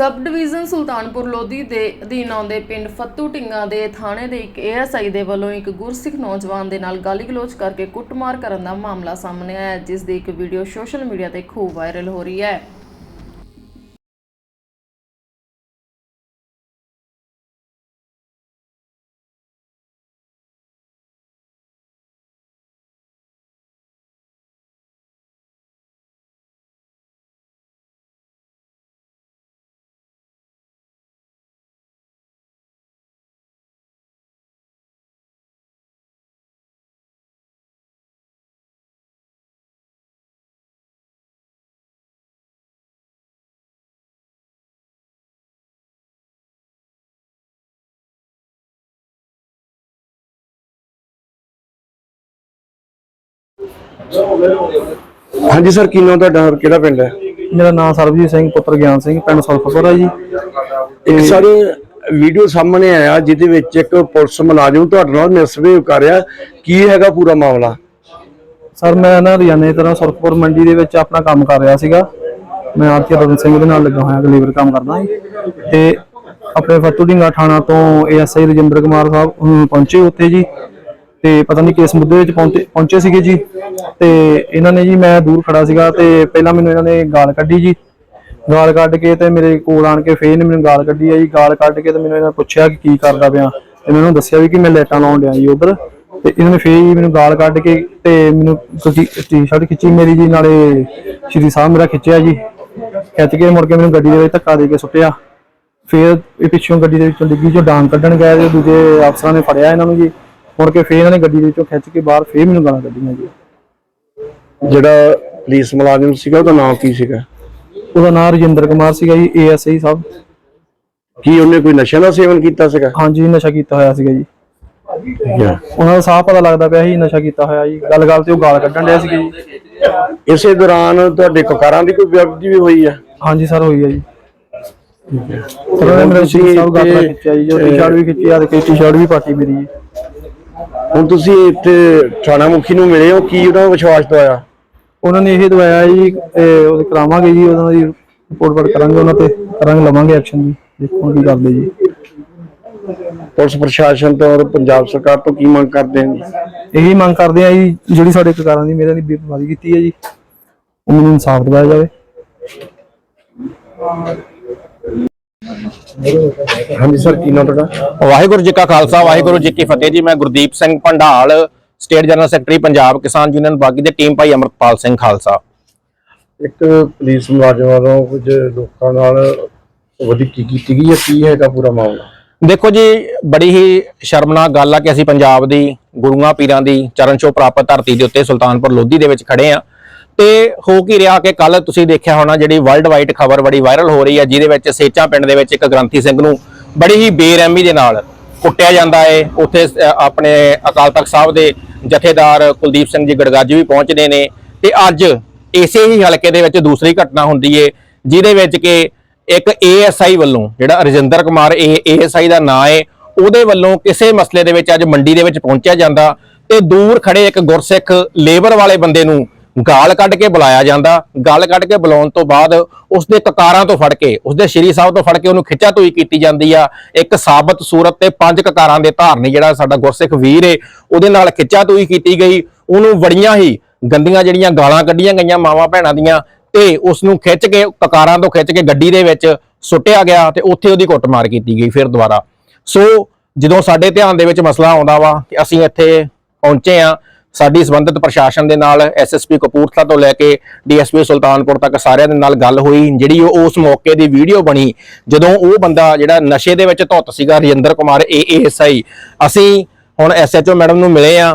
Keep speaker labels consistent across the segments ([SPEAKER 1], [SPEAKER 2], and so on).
[SPEAKER 1] Sub division Sultanpur Lodhi ਦੇ ਅਧੀਨ ਆਉਂਦੇ ਪਿੰਡ ਫੱਤੂ ਢਿੰਗਾ ਦੇ ਥਾਣੇ ਦੇ ਇੱਕ ਏਐਸਆਈ ਦੇ ਵੱਲੋਂ ਇੱਕ ਗੁਰਸਿੱਖ ਨੌਜਵਾਨ ਦੇ ਨਾਲ ਗਾਲੀ ਗਲੋਚ ਕਰਕੇ ਕੁੱਟਮਾਰ ਕਰਨ ਦਾ ਮਾਮਲਾ ਸਾਹਮਣੇ ਆਇਆ ਜਿਸ ਦੀ ਇੱਕ ਵੀਡੀਓ ਸੋਸ਼ਲ ਮੀਡੀਆ ਤੇ ਖੂਬ ਵਾਇਰਲ ਹੋ ਰਹੀ ਹੈ।
[SPEAKER 2] ਹਾਂਜੀ ਸਰ ਕੀ ਨਾਮ ਤੁਹਾਡਾ ਔਰ ਕਿਹੜਾ ਪਿੰਡ ਹੈ?
[SPEAKER 3] ਮੇਰਾ ਨਾਮ ਸਰਬਜੀਤ ਸਿੰਘ ਪੁੱਤਰ ਗਿਆਨ ਸਿੰਘ ਪਿੰਡ ਸੁਲਫਪੁਰ ਹੈ ਜੀ।
[SPEAKER 2] ਇੱਕ ਸਰ ਵੀਡੀਓ ਸਾਹਮਣੇ ਆਇਆ ਜਿਹਦੇ ਵਿੱਚ ਇੱਕ ਪੁਲਿਸ ਮੁਲਾਜ਼ਮ ਤੁਹਾਡੇ ਨਾਲ ਮਿਸਬਿਹੇਵ ਕਰ ਰਿਹਾ। ਕੀ ਹੈਗਾ ਪੂਰਾ ਮਾਮਲਾ?
[SPEAKER 3] ਸਰ ਮੈਂ ਨਾ ਰੋਜ਼ਾਨੇ ਤਰ੍ਹਾਂ ਸੁਲਫਪੁਰ ਮੰਡੀ ਦੇ ਵਿੱਚ ਆਪਣਾ ਕੰਮ ਕਰ ਰਿਹਾ ਸੀਗਾ। ਮੈਂ ਆਰਤੀ ਰਤਨ ਸਿੰਘ ਦੇ ਨਾਲ ਲੱਗਾ ਹੋਇਆ ਲੇਬਰ ਕੰਮ ਕਰਦਾ ਤੇ ਆਪਣੇ ਫੱਤੂ ਢਿੰਗਾ ਥਾਣਾ ਤੋਂ ਏਐਸਆਈ ਰਜਿੰਦਰ ਕੁਮਾਰ ਸਾਹਿਬ ਪਹੁੰਚੇ ਉੱਥੇ ਜੀ। ਤੇ ਪਤਾ ਨਹੀਂ ਕਿਸ ਮੁੱਦੇ ਵਿੱਚ ਪਹੁੰਚੇ ਪਹੁੰਚੇ ਸੀਗੇ ਜੀ। ਤੇ ਇਹਨਾਂ ਨੇ ਜੀ, ਮੈਂ ਦੂਰ ਖੜਾ ਸੀਗਾ ਤੇ ਪਹਿਲਾਂ ਮੈਨੂੰ ਇਹਨਾਂ ਨੇ ਗਾਲ ਕੱਢੀ ਜੀ। ਗਾਲ ਕੱਢ ਕੇ ਤੇ ਮੇਰੇ ਕੋਲ ਆਣ ਕੇ ਫੇਰ ਨੇ ਮੈਨੂੰ ਗਾਲ ਕੱਢੀ ਆ ਜੀ। ਗਾਲ ਕੱਢ ਕੇ ਤੇ ਮੈਨੂੰ ਇਹਨਾਂ ਨੇ ਪੁੱਛਿਆ ਕਿ ਕੀ ਕਰਦਾ ਪਿਆ। ਤੇ ਮੈਨੂੰ ਦੱਸਿਆ ਵੀ ਕਿ ਮੈਂ ਲੈਟਾਂ ਲਾਉਣ ਡਿਆ ਜੀ ਉਧਰ। ਤੇ ਇਹਨਾਂ ਨੇ ਫੇਰ ਹੀ ਮੈਨੂੰ ਗਾਲ ਕੱਢ ਕੇ ਤੇ ਮੈਨੂੰ ਟੀ-ਸ਼ਰਟ ਖਿੱਚੀ ਮੇਰੀ ਜੀ, ਨਾਲੇ ਸ਼੍ਰੀ ਸਾਹਿਬ ਮੇਰਾ ਖਿੱਚਿਆ ਜੀ। ਖਿੱਚ ਕੇ ਮੁੜ ਕੇ ਮੈਨੂੰ ਗੱਡੀ ਦੇ ਵਿੱਚ ਧੱਕਾ ਦੇ ਕੇ ਸੁੱਟਿਆ। ਫੇਰ ਇਹ ਪਿੱਛੋਂ ਗੱਡੀ ਦੇ ਵਿੱਚੋਂ ਡਿੱਗੀ ਚੋਂ ਡਾਂਗ ਕੱਢਣ ਗਏ ਤੇ ਦੂਜੇ ਅਫਸਰਾਂ ਨੇ ਫੜਿਆ ਇਹਨਾਂ ਨੂੰ ਜੀ। ਮੁੜ ਕੇ ਫੇਰ ਇਹਨਾਂ ਨੇ ਗੱਡੀ ਦੇ ਵਿੱਚੋਂ ਖਿੱਚ ਕੇ ਬਾਹਰ ਫੇਰ ਮੈਨੂੰ ਗਾਲਾਂ ਕੱਢੀਆਂ ਜੀ।
[SPEAKER 2] ਜਿਹੜਾ ਪੁਲਿਸ ਮੁਲਾਜ਼ਮ ਸੀਗਾ ਉਹਦਾ ਨਾਮ ਕੀ ਸੀਗਾ?
[SPEAKER 3] ਉਹਦਾ ਨਾਮ ਰਜਿੰਦਰ ਕੁਮਾਰ ਸੀਗਾ ਜੀ ਏਐਸਆਈ ਸਾਹਿਬ।
[SPEAKER 2] ਕੀ ਉਹਨੇ ਕੋਈ ਨਸ਼ਾ ਦਾ ਸੇਵਨ ਕੀਤਾ ਸੀਗਾ?
[SPEAKER 3] ਹਾਂਜੀ ਨਸ਼ਾ ਕੀਤਾ ਹੋਇਆ ਸੀਗਾ ਜੀ। ਉਹਨਾਂ ਦਾ ਸਾਹ ਪਤਾ ਲੱਗਦਾ ਪਿਆ ਸੀ ਨਸ਼ਾ ਕੀਤਾ ਹੋਇਆ ਜੀ। ਗੱਲ ਗੱਲ ਤੇ ਉਹ ਗਾਲ ਕੱਢਣ ਡਿਆ ਸੀਗਾ ਜੀ।
[SPEAKER 2] ਇਸੇ ਦੌਰਾਨ ਤੁਹਾਡੇ ਕਕਾਰਾਂ ਦੀ ਕੋਈ ਵਿਅਕਤੀ ਵੀ ਹੋਈ ਆ?
[SPEAKER 3] ਹਾਂਜੀ ਸਰ ਹੋਈ ਹੈ। ਜੀ ਉਹਨਾਂ ਨੇ ਮੇਰੇ ਸਾਹਿਬ ਗਾਤਰਾ
[SPEAKER 2] ਇੱਥੇ,
[SPEAKER 3] ਖਿੱਚਿਆ ਜੀ ਜੋ ਟੀ-ਸ਼ਰਟ ਵੀ ਖਿੱਚੀ ਆ ਤੇ ਟੀ-ਸ਼ਰਟ ਵੀ ਪਾਟੀ ਮੇਰੀ ਜੀ।
[SPEAKER 2] ਹੁਣ ਤੁਸੀਂ ਇੱਥੇ ਥਾਣਾ ਮੁਖੀ ਨੂੰ ਮਿਲੇ ਹੋ ਕੀ ਉਹਨਾਂ ਨੂੰ ਵਿਸ਼ਵਾਸ ਦਵਾਇਆ?
[SPEAKER 3] ਉਹਨਾਂ ਨੇ ਇਹ ਦਵਾਇਆ ਜੀ ਇਹ ਉਹ ਕਰਾਵਾਂਗੇ ਜੀ ਉਹਨਾਂ ਦੀ ਰਿਪੋਰਟ ਵਰ ਕਰਾਂਗੇ ਉਹਨਾਂ ਤੇ ਕਰਾਂਗੇ ਲਵਾਂਗੇ ਐਕਸ਼ਨ ਜੀ ਦੇਖੋ ਕੀ ਕਰਦੇ ਜੀ।
[SPEAKER 2] ਪੁਲਿਸ ਪ੍ਰਸ਼ਾਸਨ ਤੋਂ ਔਰ ਪੰਜਾਬ ਸਰਕਾਰ ਤੋਂ ਕੀ ਮੰਗ ਕਰਦੇ ਨੇ?
[SPEAKER 3] ਇਹੀ ਮੰਗ ਕਰਦੇ ਆ ਜੀ ਜਿਹੜੀ ਸਾਡੇ ਕਕਾਰਾਂ ਦੀ ਮੇਰੇ ਦੀ ਬੇਪਰਵਾਹੀ ਕੀਤੀ ਹੈ ਜੀ ਉਹ ਮੈਨੂੰ ਇਨਸਾਫ ਦਿਵਾਇਆ ਜਾਵੇ।
[SPEAKER 2] ਹਾਂਜੀ ਸਰ ਕੀ ਨਾਮ ਤੁਹਾਡਾ?
[SPEAKER 4] ਵਾਹਿਗੁਰੂ ਜੀ ਕਾ ਖਾਲਸਾ ਵਾਹਿਗੁਰੂ ਜੀ ਕੀ ਫਤਿਹ ਜੀ। ਮੈਂ Gurdeep Singh Bhandal state general secretary Punjab Kisan union Bagi ਦੇ ਟੀਮ ਭਾਈ ਅਮਰਪਾਲ ਸਿੰਘ ਖਾਲਸਾ।
[SPEAKER 2] ਇੱਕ ਪੁਲਿਸ ਮੁਲਾਜ਼ਮ ਵੱਲੋਂ ਕੁਝ ਲੋਕਾਂ ਨਾਲ ਵਧੀਕੀ ਕੀਤੀ ਗਈ ਹੈ ਕੀ ਹੈਗਾ ਪੂਰਾ ਮਾਮਲਾ?
[SPEAKER 4] ਦੇਖੋ ਜੀ ਬੜੀ ਹੀ ਸ਼ਰਮਨਾਕ ਗੱਲ ਆ ਕਿ ਅਸੀਂ ਪੰਜਾਬ ਦੀ ਗੁਰੂਆਂ ਪੀਰਾਂ ਦੀ ਚਰਨ ਛੋਹ ਪ੍ਰਾਪਤ ਧਰਤੀ ਦੇ ਉੱਤੇ ਸੁਲਤਾਨਪੁਰ ਲੋਧੀ ਦੇ ਵਿੱਚ ਖੜੇ ਆ ਤੇ ਹੋ ਕੀ ਰਿਹਾ ਕਿ ਕੱਲ ਤੁਸੀਂ ਦੇਖਿਆ ਹੋਣਾ ਜਿਹੜੀ ਵਰਲਡ ਵਾਈਡ ਖਬਰ ਬੜੀ ਵਾਇਰਲ ਹੋ ਰਹੀ ਹੈ, ਜਿਹਦੇ ਵਿੱਚ ਸੇਚਾਂ ਪਿੰਡ ਦੇ ਵਿੱਚ ਇੱਕ ਗ੍ਰੰਥੀ ਸਿੰਘ ਨੂੰ ਬੜੀ ਹੀ ਬੇਰਹਿਮੀ ਦੇ ਨਾਲ ਕੁੱਟਿਆ ਜਾਂਦਾ ਹੈ। ਉੱਥੇ ਆਪਣੇ ਅਕਾਲ ਤਖਤ ਸਾਹਿਬ ਦੇ ਜਥੇਦਾਰ ਕੁਲਦੀਪ ਸਿੰਘ ਜੀ ਗੜਗਾਜੀ ਵੀ ਪਹੁੰਚਦੇ ਨੇ ਤੇ ਅੱਜ ਇਸੇ ਹੀ ਹਲਕੇ ਦੇ ਵਿੱਚ ਦੂਸਰੀ ਘਟਨਾ ਹੁੰਦੀ ਏ, ਜਿਹਦੇ ਵਿੱਚ ਕਿ ਇੱਕ ਏਐਸਆਈ ਵੱਲੋਂ ਜਿਹੜਾ ਰਜਿੰਦਰ ਕੁਮਾਰ, ਇਹ ਏਐਸਆਈ ਦਾ ਨਾਂ ਏ, ਉਹਦੇ ਵੱਲੋਂ ਕਿਸੇ ਮਸਲੇ ਦੇ ਵਿੱਚ ਅੱਜ ਮੰਡੀ ਦੇ ਵਿੱਚ ਪਹੁੰਚਿਆ ਜਾਂਦਾ ਤੇ ਦੂਰ ਖੜੇ ਇੱਕ ਗੁਰਸਿੱਖ ਲੇਬਰ ਵਾਲੇ ਬੰਦੇ ਨੂੰ ਗਾਲ ਕੱਢ ਕੇ ਬੁਲਾਇਆ ਜਾਂਦਾ। ਗਾਲ ਕੱਢ ਕੇ ਬੁਲਾਉਣ ਤੋਂ ਬਾਅਦ ਉਸਦੇ ਕਕਾਰਾਂ ਤੋਂ ਫੜ ਕੇ, ਉਸਦੇ ਸ਼੍ਰੀ ਸਾਹਿਬ ਤੋਂ ਫੜ ਕੇ ਉਹਨੂੰ ਖਿੱਚਾ ਤੋਈ ਕੀਤੀ ਜਾਂਦੀ ਆ। ਇੱਕ ਸਾਬਤ ਸੂਰਤ ਤੇ ਪੰਜ ਕਕਾਰਾਂ ਦੇ ਧਾਰਨੀ ਜਿਹੜਾ ਸਾਡਾ ਗੁਰਸਿੱਖ ਵੀਰ ਏ, ਉਹਦੇ ਨਾਲ ਖਿੱਚਾ ਤੋਈ ਕੀਤੀ ਗਈ। ਉਹਨੂੰ ਬੜੀਆਂ ਹੀ ਗੰਦੀਆਂ ਜਿਹੜੀਆਂ ਗਾਲਾਂ ਕੱਢੀਆਂ ਗਈਆਂ ਮਾਵਾਂ ਭੈਣਾਂ ਦੀਆਂ ਤੇ ਉਸ ਨੂੰ ਖਿੱਚ ਕੇ, ਕਕਾਰਾਂ ਤੋਂ ਖਿੱਚ ਕੇ ਗੱਡੀ ਦੇ ਵਿੱਚ ਸੁੱਟਿਆ ਗਿਆ ਤੇ ਉੱਥੇ ਉਹਦੀ ਕੁੱਟਮਾਰ ਕੀਤੀ ਗਈ ਫਿਰ ਦੁਬਾਰਾ। ਸੋ ਜਦੋਂ ਸਾਡੇ ਧਿਆਨ ਦੇ ਵਿੱਚ ਮਸਲਾ ਆਉਂਦਾ ਵਾ ਕਿ ਅਸੀਂ ਇੱਥੇ ਪਹੁੰਚੇ ਆ ਸਾਡੀ ਸੰਬੰਧਿਤ ਪ੍ਰਸ਼ਾਸਨ ਦੇ ਨਾਲ ਐਸਐਸਪੀ ਕਪੂਰਥਲਾ ਤੋਂ ਲੈ ਕੇ ਡੀਐਸਪੀ ਸੁਲਤਾਨਪੁਰ ਤੱਕ ਸਾਰਿਆਂ ਦੇ ਨਾਲ ਗੱਲ ਹੋਈ, ਜਿਹੜੀ ਉਹ ਉਸ ਮੌਕੇ ਦੀ ਵੀਡੀਓ ਬਣੀ, ਜਦੋਂ ਉਹ ਬੰਦਾ ਜਿਹੜਾ ਨਸ਼ੇ ਦੇ ਵਿੱਚ ਧੁੱਤ ਸੀਗਾ ਰਜਿੰਦਰ ਕੁਮਾਰ ਏਐਸਆਈ ਅਸੀਂ ਹੁਣ ਐਸਐਚਓ ਮੈਡਮ ਨੂੰ ਮਿਲੇ ਆ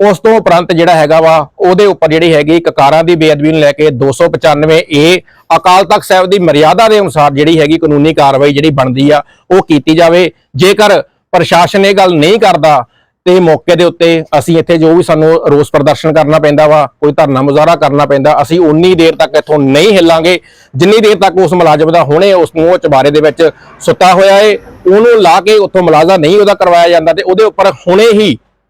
[SPEAKER 4] ਉਸ ਤੋਂ ਉਪਰੰਤ ਜਿਹੜਾ ਹੈਗਾ ਵਾ, ਉਹਦੇ ਉੱਪਰ ਜਿਹੜੀ ਹੈਗੀ ਕਕਾਰਾਂ ਦੀ ਬੇਅਦਬੀ ਨੂੰ ਲੈ ਕੇ 295 ਏ ਅਕਾਲ ਤਖਤ ਸਾਹਿਬ ਦੀ ਮਰਿਆਦਾ ਦੇ ਅਨੁਸਾਰ ਜਿਹੜੀ ਹੈਗੀ ਕਾਨੂੰਨੀ ਕਾਰਵਾਈ ਜਿਹੜੀ ਬਣਦੀ ਆ, ਉਹ ਕੀਤੀ ਜਾਵੇ। ਜੇਕਰ ਪ੍ਰਸ਼ਾਸਨ ਇਹ ਗੱਲ ਨਹੀਂ ਕਰਦਾ, ਤੇ ਮੌਕੇ ਦੇ ਉੱਤੇ ਅਸੀਂ ਇੱਥੇ ਜੋ ਵੀ ਸਾਨੂੰ ਰੋਸ ਪ੍ਰਦਰਸ਼ਨ ਕਰਨਾ ਪੈਂਦਾ ਵਾ, ਕੋਈ ਧਰਨਾ ਮੁਜ਼ਾਹਰਾ ਕਰਨਾ ਪੈਂਦਾ, ਅਸੀਂ ਉਨੀ ਦੇਰ ਤੱਕ ਇੱਥੋਂ ਨਹੀਂ ਹਿੱਲਾਂਗੇ। ਜਿੰਨੀ ਦੇਰ ਤੱਕ ਉਸ ਮੁਲਾਜ਼ਮ ਦਾ ਹੁਣੇ ਉਸ ਨੂੰ ਉਹ ਚਬਾਰੇ ਦੇ ਵਿੱਚ ਸੁੱਤਾ ਹੋਇਆ ਏ, ਉਹਨੂੰ ਲਾ ਕੇ ਉੱਥੋਂ ਮੁਲਾਜ਼ਾ ਨਹੀਂ ਉਹਦਾ ਕਰਵਾਇਆ ਜਾਂਦਾ ਤੇ ਉਹਦੇ ਉੱਪਰ ਹੁਣੇ ਹੀ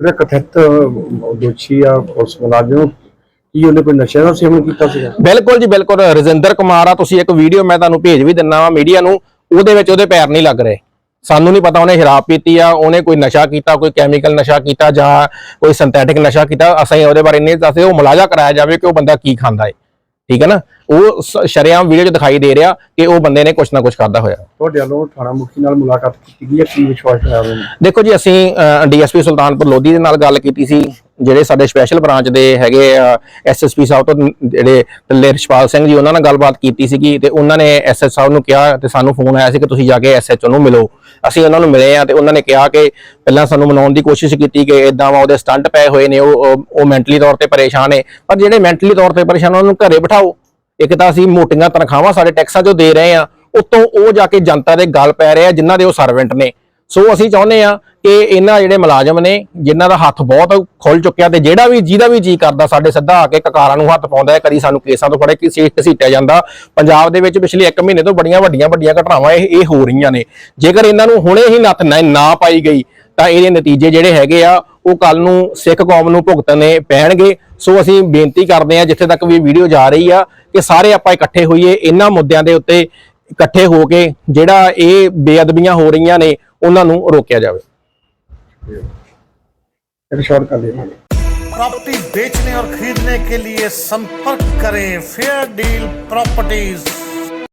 [SPEAKER 2] ਜਿਹੜਾ ਕਥਿਤ ਦੋਸ਼ੀ ਆ ਪੁਲਿਸ ਮੁਲਾਜ਼ਮ ਕੀ ਉਹਨੇ ਕੋਈ ਨਸ਼ੇ ਦਾ ਸੇਵਨ ਕੀਤਾ ਸੀਗਾ?
[SPEAKER 4] ਬਿਲਕੁਲ ਜੀ, ਬਿਲਕੁਲ। ਰਜਿੰਦਰ ਕੁਮਾਰ ਆ, ਤੁਸੀਂ ਇੱਕ ਵੀਡੀਓ ਮੈਂ ਤੁਹਾਨੂੰ ਭੇਜ ਵੀ ਦਿੰਨਾ ਵਾ ਮੀਡੀਆ ਨੂੰ। ਉਹਦੇ ਵਿੱਚ ਉਹਦੇ ਪੈਰ ਨਹੀਂ ਲੱਗ ਰਹੇ। ਸਾਨੂੰ ਨਹੀਂ ਪਤਾ ਉਹਨੇ ਸ਼ਰਾਬ ਪੀਤੀ ਆ, ਉਹਨੇ ਕੋਈ ਨਸ਼ਾ ਕੀਤਾ, ਕੋਈ ਕੈਮੀਕਲ ਨਸ਼ਾ ਕੀਤਾ ਜਾਂ ਕੋਈ ਸਿੰਥੈਟਿਕ ਨਸ਼ਾ ਕੀਤਾ। ਅਸੀਂ ਉਹਦੇ ਬਾਰੇ ਨਹੀਂ ਦੱਸਦੇ, ਉਹ ਮੁਲਾਜ਼ਾ ਕਰਾਇਆ ਜਾਵੇ ਕਿ ਉਹ ਬੰਦਾ ਕੀ ਖਾਂਦਾ ਹੈ ਠੀਕ ਹੈ ਨਾ? ਉਹ ਸ਼ਰੇਆਮ ਵੀਡੀਓ 'ਚ ਦਿਖਾਈ ਦੇ ਰਿਹਾ ਕਿ ਉਹ ਬੰਦੇ ਨੇ ਕੁਛ ਨਾ ਕੁਛ ਖਾਦਾ ਹੋਇਆ।
[SPEAKER 2] ਤੁਹਾਡੇ ਵੱਲੋਂ ਥਾਣਾ ਮੁਖੀ ਨਾਲ ਮੁਲਾਕਾਤ ਕੀਤੀ ਗਈ ਹੈ? ਕੀ ਵਿਸ਼ਵਾਸ ਹੈ?
[SPEAKER 4] ਦੇਖੋ ਜੀ ਅਸੀਂ ਡੀਐਸਪੀ ਸੁਲਤਾਨਪੁਰ ਲੋਧੀ ਦੇ ਨਾਲ ਗੱਲ ਕੀਤੀ ਸੀ। ਜਿਹੜੇ ਸਾਡੇ ਸਪੈਸ਼ਲ ਬ੍ਰਾਂਚ ਦੇ ਹੈਗੇ ਐਸਐਸਪੀ ਸਾਹਿਬ ਤੋਂ ਜਿਹੜੇ ਟੱਲੇ ਰਿਸ਼ਪਾਲ ਸਿੰਘ ਜੀ, ਉਹਨਾਂ ਨਾਲ ਗੱਲਬਾਤ ਕੀਤੀ ਸੀਗੀ ਤੇ ਉਹਨਾਂ ਨੇ ਐਸਐਸ ਸਾਹਿਬ ਨੂੰ ਕਿਹਾ ਤੇ ਸਾਨੂੰ ਫੋਨ ਆਇਆ ਸੀ ਕਿ ਤੁਸੀਂ ਜਾ ਕੇ ਐਸਐਚਓ ਨੂੰ ਮਿਲੋ। ਅਸੀਂ ਉਹਨਾਂ ਨੂੰ ਮਿਲੇ ਆ ਤੇ ਉਹਨਾਂ ਨੇ ਕਿਹਾ ਕਿ ਪਹਿਲਾਂ ਸਾਨੂੰ ਮਨਾਉਣ ਦੀ ਕੋਸ਼ਿਸ਼ ਕੀਤੀ ਕਿ ਇਦਾਂ ਵਾ ਉਹਦੇ ਸਟੰਟ ਪਏ ਹੋਏ ਨੇ, ਉਹ, ਉਹ- ਉਹ ਮੈਂਟਲੀ ਤੌਰ ਤੇ ਪਰੇਸ਼ਾਨ ਨੇ। ਪਰ ਜਿਹੜੇ ਮੈਂਟਲੀ ਤੌਰ ਤੇ ਪਰੇਸ਼ਾਨ ਉਹਨਾਂ ਨੂੰ ਘਰੇ ਬਿਠਾਓ। ਇੱਕ ਤਾਂ ਅਸੀਂ ਮੋਟੀਆਂ ਤਨਖਾਹਾਂ ਸਾਡੇ ਟੈਕਸਾਂ ਚੋਂ ਦੇ ਰਹੇ ਆ, ਉਤੋਂ ਉਹ ਜਾ ਕੇ ਜਨਤਾ ਦੇ ਗੱਲ ਪੈ ਰਹੇ ਆ, ਜਿਨ੍ਹਾਂ ਦੇ ਉਹ ਸਰਵੈਂਟ ਨੇ। ਸੋ ਅਸੀਂ ਚਾਹੁੰਦੇ ਆ ਕਿ ਇਹਨਾਂ ਜਿਹੜੇ ਮੁਲਾਜ਼ਮ ਨੇ, ਜਿਨ੍ਹਾਂ ਦਾ ਹੱਥ ਬਹੁਤ ਖੁੱਲ ਚੁੱਕਿਆ ਤੇ ਜਿਹੜਾ ਵੀ, ਜਿਹਦਾ ਵੀ ਜੀ ਕਰਦਾ, ਸਾਡੇ ਸਿੱਧਾ ਆ ਕੇ ਕਕਾਰਾਂ ਨੂੰ ਹੱਥ ਪਾਉਂਦਾ ਹੈ, ਕਦੀ ਸਾਨੂੰ ਕੇਸਾਂ ਤੋਂ ਫੜੇ ਕਿਸੇ ਘਸੀਟਿਆ ਜਾਂਦਾ। ਪੰਜਾਬ ਦੇ ਵਿੱਚ ਪਿਛਲੇ 1 ਮਹੀਨੇ ਤੋਂ ਬੜੀਆਂ ਵੱਡੀਆਂ ਵੱਡੀਆਂ ਘਟਨਾਵਾਂ ਇਹ ਇਹ ਹੋ ਰਹੀਆਂ ਨੇ। ਜੇਕਰ ਇਹਨਾਂ ਨੂੰ ਹੁਣੇ ਹੀ ਨੱਥ ਨਾ- ਨਾ ਪਾਈ ਗਈ, ਤਾਂ ਇਹਦੇ ਨਤੀਜੇ ਜਿਹੜੇ ਹੈਗੇ ਆ, ਉਹ ਕੱਲ ਨੂੰ ਸਿੱਖ ਕੌਮ ਨੂੰ ਭੁਗਤਣੇ ਪੈਣਗੇ। ਸੋ ਅਸੀਂ ਬੇਨਤੀ ਕਰਦੇ ਆ ਜਿੱਥੇ ਤੱਕ ਵੀ ਵੀਡੀਓ ਜਾ ਰਹੀ ਆ, ਕਿ ਸਾਰੇ ਆਪਾਂ ਇਕੱਠੇ ਹੋਈਏ, ਇਹਨਾਂ ਮੁੱਦਿਆਂ ਦੇ ਉੱਤੇ ਇਕੱਠੇ ਹੋ ਕੇ ਜਿਹੜਾ ਇਹ ਬੇਅਦਬੀਆਂ ਹੋ ਰਹੀਆਂ ਨੇ ਉਹਨਾਂ ਨੂੰ ਰੋਕਿਆ ਜਾਵੇ
[SPEAKER 2] ਰਿਸ਼ਾਦ ਕਰ ਲਿਆ
[SPEAKER 5] प्रॉपर्टी बेचने और खरीदने के लिए संपर्क करें फेयर डील प्रॉपर्टीज